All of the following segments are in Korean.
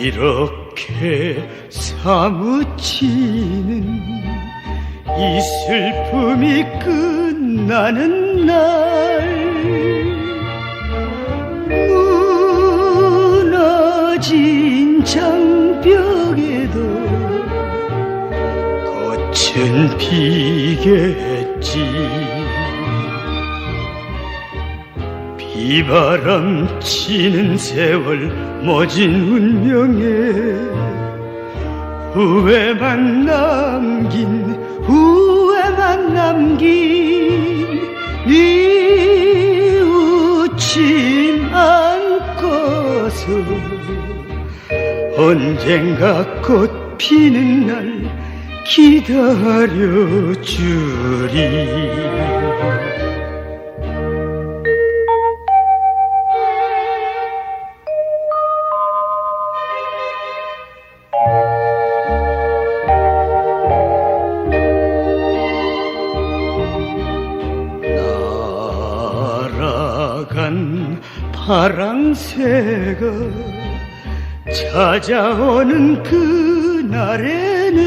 이렇게 사무치는 이 슬픔이 끝나는 날 무너진 장벽에도 꽃은 피겠지 비바람 치는 세월 모진 운명에 후회만 남긴 후회만 남긴 이웃집 않고서 언젠가 꽃 피는 날 기다려주리 날아간 파랑새가 찾아오는 그날에는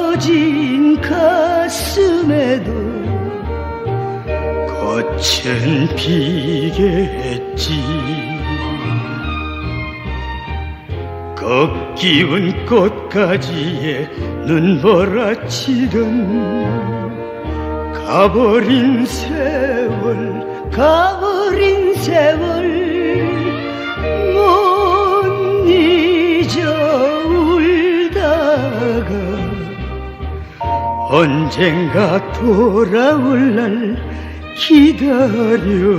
상처진 가슴에도 꽃은 피겠지. 꺾이운 꽃 가지에 눈보라치던 가버린 세월 가버린 세월 못 잊어 울다가 언젠가 돌아올 날 기다려주리